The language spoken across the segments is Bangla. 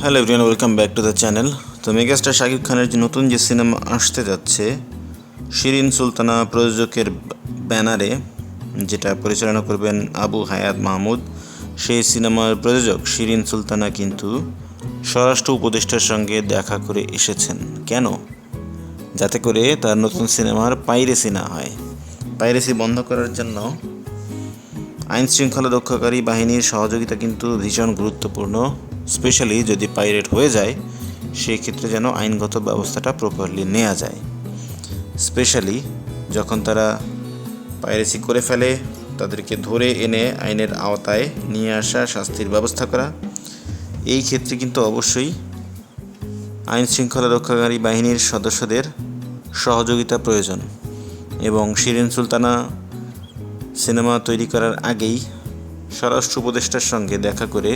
Hello everyone welcome back to the channel তো মেগাস্টার শাকিব খানের যে নতুন যে সিনেমা আসতে যাচ্ছে শিরিন সুলতানা প্রযোজকের ব্যানারে, যেটা পরিচালনা করবেন আবু হায়াত মাহমুদ, সেই সিনেমার প্রযোজক শিরিন সুলতানা কিন্তু স্বরাষ্ট্র উপদেষ্টার সঙ্গে দেখা করে এসেছেন। কেন? যাতে করে তার নতুন সিনেমার পাইরেসি না হয়। পাইরেসি বন্ধ করার জন্য আইন শৃঙ্খলা রক্ষাকারী বাহিনীর সহযোগিতা কিন্তু ভীষণ গুরুত্বপূর্ণ। স্পেশালি যদি পাইরেট হয়ে যায়, সেই ক্ষেত্রে যেন আইনগত ব্যবস্থাটা প্রপারলি নেওয়া যায়। স্পেশালি যখন তারা পাইরেসি করে ফেলে, তাদেরকে ধরে এনে আইনের আওতায় নিয়ে আসা শাস্তির ব্যবস্থা করা। এই ক্ষেত্রে কিন্তু অবশ্যই আইন শৃঙ্খলা রক্ষাকারী বাহিনীর সদস্যদের সহযোগিতা প্রয়োজন এবং শিরিন সুলতানা সিনেমা তৈরি করার আগেই স্বরাষ্ট্র উপদেষ্টার সঙ্গে দেখা করে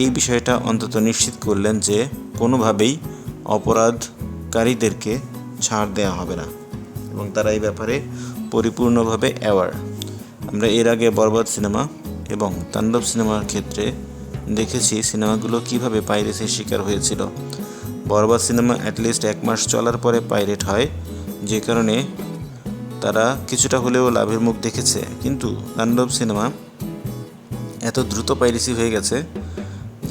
এই বিষয়টা অন্তত নিশ্চিত করলেন যে কোনোভাবেই অপরাধকারীদেরকে ছাড় দেওয়া হবে না এবং তারা এই ব্যাপারে পরিপূর্ণভাবে অ্যাওয়ার আমরা এর আগে বরবাদ সিনেমা এবং তাণ্ডব সিনেমার ক্ষেত্রে দেখেছি সিনেমাগুলো কীভাবে পাইরেসির শিকার হয়েছিল। বরবাদ সিনেমা অ্যাটলিস্ট এক মাস চলার পরে পাইরেট হয়, যে কারণে তারা কিছুটা হলেও লাভের মুখ দেখেছে। কিন্তু তাণ্ডব সিনেমা এত দ্রুত পাইরেসি হয়ে গেছে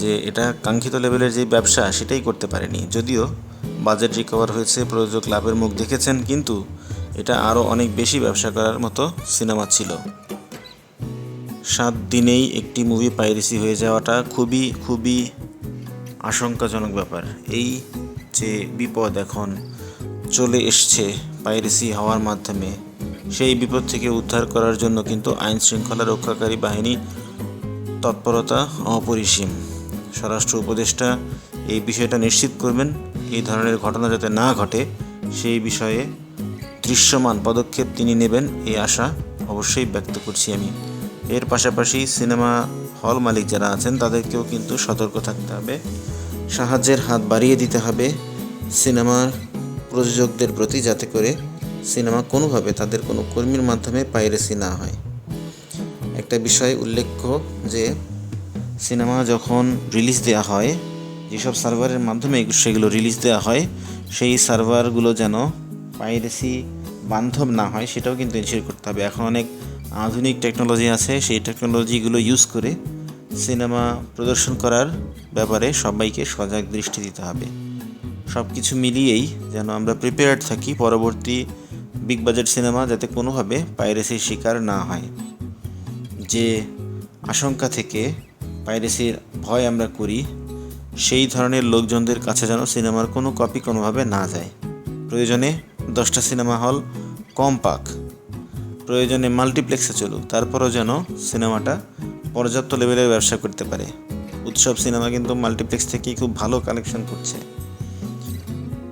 যে এটা কাঙ্ক্ষিত লেভেলের যে ব্যবসা, সেটাই করতে পারেনি। যদিও বাজেট রিকভার হয়েছে, প্রযোজক লাভের মুখ দেখেছেন, কিন্তু এটা আরও অনেক বেশি ব্যবসা করার মতো সিনেমা ছিল। সাত দিনেই একটি মুভি পাইরেসি হয়ে যাওয়াটা খুবই খুবই আশঙ্কাজনক ব্যাপার। এই যে বিপদ এখন চলে এসছে পাইরেসি হওয়ার মাধ্যমে, সেই বিপদ থেকে উদ্ধার করার জন্য কিন্তু আইন শৃঙ্খলা রক্ষাকারী বাহিনী তৎপরতা অপরিসীম। স্বরাষ্ট্র উপদেষ্টা এই বিষয়টা নিশ্চিত করবেন, এই ধরনের ঘটনা যাতে না ঘটে, সেই বিষয়ে দৃশ্যমান পদক্ষেপ তিনি নেবেন এই আশা অবশ্যই ব্যক্ত করছি আমি। এর পাশাপাশি সিনেমা হল মালিক যারা আছেন, তাদেরকেও কিন্তু সতর্ক থাকতে হবে, সাহায্যের হাত বাড়িয়ে দিতে হবে সিনেমার প্রযোজকদের প্রতি যাতে করে সিনেমা কোনোভাবে তাদের কোনো কর্মীর মাধ্যমে পাইরেসি না হয়। একটা বিষয় উল্লেখ্য যে সিনেমা যখন রিলিজ দেওয়া হয়, যেসব সার্ভারের মাধ্যমে সেগুলো রিলিজ দেওয়া হয়, সেই সার্ভারগুলো যেন পাইরেসি বান্ধব না হয়, সেটাও কিন্তু এনশিওর করতে হবে। এখন অনেক আধুনিক টেকনোলজি আছে, সেই টেকনোলজিগুলো ইউজ করে সিনেমা প্রদর্শন করার ব্যাপারে সবাইকে সজাগ দৃষ্টি দিতে হবে। সব কিছু মিলিয়েই যেন আমরা প্রিপেয়ার্ড থাকি পরবর্তী বিগ বাজেট সিনেমা যাতে কোনোভাবে পাইরেসির শিকার না হয়। যে আশঙ্কা থেকে পাইরেসির ভয় আমরা করি, সেই ধরনের লোকজনদের কাছে যেন সিনেমার কোনো কপি কোনোভাবে না যায়। প্রয়োজনে দশটা সিনেমা হল কম পাক, প্রয়োজনে মাল্টিপ্লেক্সে চলুক, তারপরও যেন সিনেমাটা পর্যাপ্ত লেভেলের ব্যবসা করতে পারে। উৎসব সিনেমা কিন্তু মাল্টিপ্লেক্স থেকেই খুব ভালো কালেকশন করছে।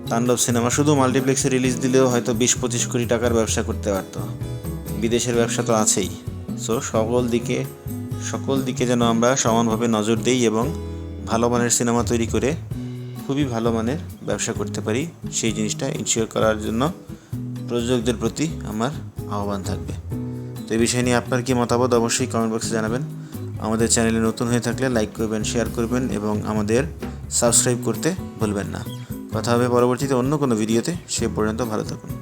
তাণ্ডব সিনেমা শুধু মাল্টিপ্লেক্সে রিলিজ দিলেও হয়তো বিশ পঁচিশ কোটি টাকার ব্যবসা করতে পারতো। বিদেশের ব্যবসা তো আছেই। সো সকল দিকে সকল দিকে যেন আমরা সমানভাবে নজর দিই এবং ভালো মানের সিনেমা তৈরি করে খুবই ভালো মানের ব্যবসা করতে পারি, সেই জিনিসটা ইনশিওর করার জন্য প্রযোজকদের প্রতি আমার আহ্বান থাকবে। তো এই বিষয় নিয়ে আপনার কি মতামত অবশ্যই কমেন্ট বক্সে জানাবেন। আমাদের চ্যানেলে নতুন হয়ে থাকলে লাইক করবেন শেয়ার করবেন এবং আমাদের সাবস্ক্রাইব করতে ভুলবেন না। কথা হবে পরবর্তীতে অন্য কোনো ভিডিওতে সে পর্যন্ত ভালো থাকুন।